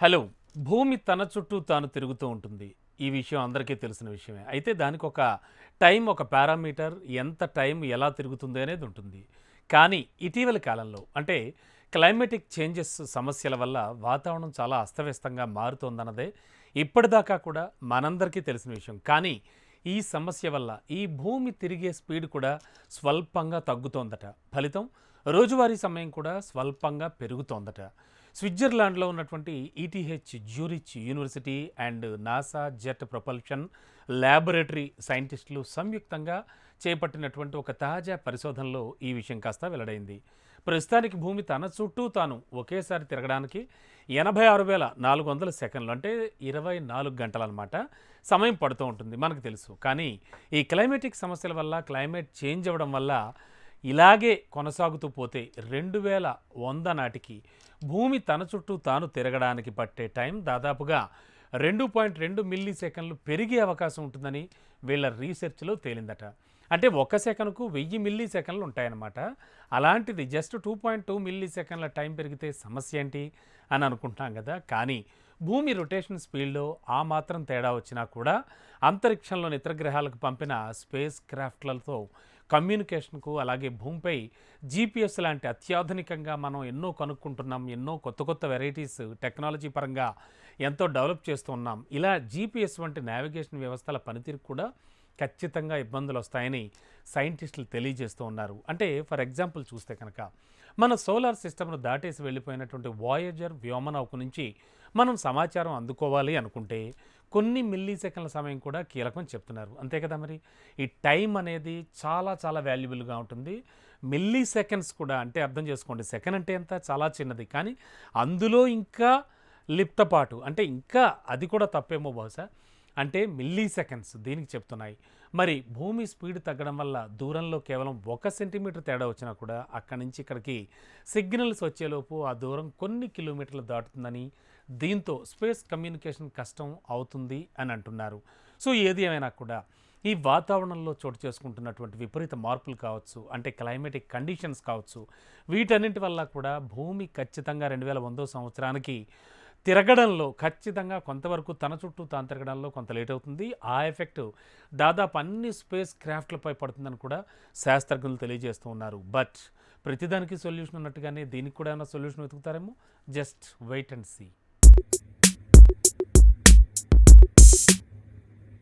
Hello. భూమి తన చుట్టూ తాను తిరుగుతూ ఉంటుంది. ఈ విషయం అందరికీ తెలిసిన విషయమే. అయితే దానికి ఒక టైం ఒక పారామీటర్ ఎంత టైం ఎలా తిరుగుతుంది అనేది ఉంటుంది. కానీ ఇటీవల కాలంలో అంటే క్లైమేటిక్ చేంజెస్ సమస్యల వల్ల వాతావరణం చాలా అస్తవ్యస్తంగా మారుతోందన్నదే ఇప్పటిదాకా కూడా మనందరికీ తెలిసిన విషయం. కానీ ఈ సమస్య వల్ల ఈ భూమి తిరిగే స్పీడ్ కూడా స్వల్పంగా తగ్గుతోందట. ఫలితం రోజువారీ సమయం కూడా స్వల్పంగా పెరుగుతోందట. స్విట్జర్లాండ్లో ఉన్నటువంటి ETH Zurich university and NASA jet propulsion laboratory సైంటిస్టులు సంయుక్తంగా చేపట్టినటువంటి ఒక తాజా పరిశోధనలో ఈ విషయం కాస్త వెల్లడైంది. ప్రస్తుతానికి భూమి తన చుట్టూ తాను ఒకేసారి తిరగడానికి ఎనభై ఆరు వేల నాలుగు వందల సెకండ్లు అంటే ఇరవై నాలుగు గంటలన్నమాట సమయం పడుతూ ఉంటుంది మనకు తెలుసు. కానీ ఈ క్లైమేటిక్ సమస్యల వల్ల క్లైమేట్ చేంజ్ అవ్వడం వల్ల ఇలాగే కొనసాగుతూ పోతే రెండు వేల వంద నాటికి భూమి తన చుట్టూ తాను తిరగడానికి పట్టే టైం దాదాపుగా రెండు పాయింట్ రెండు మిల్లీ సెకండ్లు పెరిగే అవకాశం ఉంటుందని వీళ్ళ రీసెర్చ్లో తేలిందట. అంటే ఒక సెకనుకు వెయ్యి మిల్లీ సెకండ్లు ఉంటాయన్నమాట. అలాంటిది just two point two milli సెకండ్ల టైం పెరిగితే సమస్య ఏంటి అని అనుకుంటున్నాం కదా. కానీ భూమి రొటేషన్ స్పీడ్లో ఆ మాత్రం తేడా వచ్చినా కూడా అంతరిక్షంలోని ఇతర గ్రహాలకు పంపిన స్పేస్ క్రాఫ్ట్లతో కమ్యూనికేషన్కు అలాగే భూమిపై జీపీఎస్ లాంటి అత్యాధునికంగా మనం ఎన్నో కనుక్కుంటున్నాం ఎన్నో కొత్త కొత్త వెరైటీస్ టెక్నాలజీ పరంగా ఎంతో డెవలప్ చేస్తూ ఉన్నాం. ఇలా జీపీఎస్ వంటి నావిగేషన్ వ్యవస్థల పనితీరు కూడా ఖచ్చితంగా ఇబ్బందులు వస్తాయని సైంటిస్టులు తెలియజేస్తూ ఉన్నారు. అంటే ఫర్ ఎగ్జాంపుల్ చూస్తే కనుక మన సోలార్ సిస్టమ్ను దాటేసి వెళ్ళిపోయినటువంటి వాయేజర్ వ్యోమనౌక నుంచి మనం సమాచారం అందుకోవాలి అనుకుంటే కొన్ని మిల్లీ సెకండ్ల సమయం కూడా కీలకం చెప్తున్నారు. అంతే కదా మరి? ఈ టైం అనేది చాలా చాలా వాల్యుబుల్గా ఉంటుంది. మిల్లీ సెకండ్స్ కూడా అంటే అర్థం చేసుకోండి సెకండ్ అంటే ఎంత? చాలా చిన్నది. కానీ అందులో ఇంకా లిప్తపాటు అంటే ఇంకా అది కూడా తప్పేమో బహుశా అంటే మిల్లీ సెకండ్స్ దీనికి చెప్తున్నాయి. మరి భూమి స్పీడ్ తగ్గడం వల్ల దూరంలో కేవలం ఒక సెంటీమీటర్ తేడా వచ్చినా కూడా అక్కడి నుంచి ఇక్కడికి సిగ్నల్స్ వచ్చేలోపు ఆ దూరం కొన్ని కిలోమీటర్లు దాటుతుందని దీంతో స్పేస్ కమ్యూనికేషన్ కష్టం అవుతుంది అని అంటున్నారు. సో ఏది ఏమైనా కూడా ఈ వాతావరణంలో చోటు చేసుకుంటున్నటువంటి విపరీత మార్పులు కావచ్చు అంటే క్లైమేటిక్ కండిషన్స్ కావచ్చు వీటన్నింటి వల్ల కూడా భూమి ఖచ్చితంగా రెండు వేల వందో సంవత్సరానికి తిరగడంలో ఖచ్చితంగా కొంతవరకు తన చుట్టూ తాను తిరగడంలో కొంత లేట్ అవుతుంది. ఆ ఎఫెక్ట్ దాదాపు అన్ని స్పేస్ క్రాఫ్ట్లపై పడుతుందని కూడా శాస్త్రజ్ఞులు తెలియజేస్తూ ఉన్నారు. బట్ ప్రతిదానికి సొల్యూషన్ ఉన్నట్టుగానే దీనికి కూడా ఏమైనా solution వెతుకుతారేమో? Just wait and see.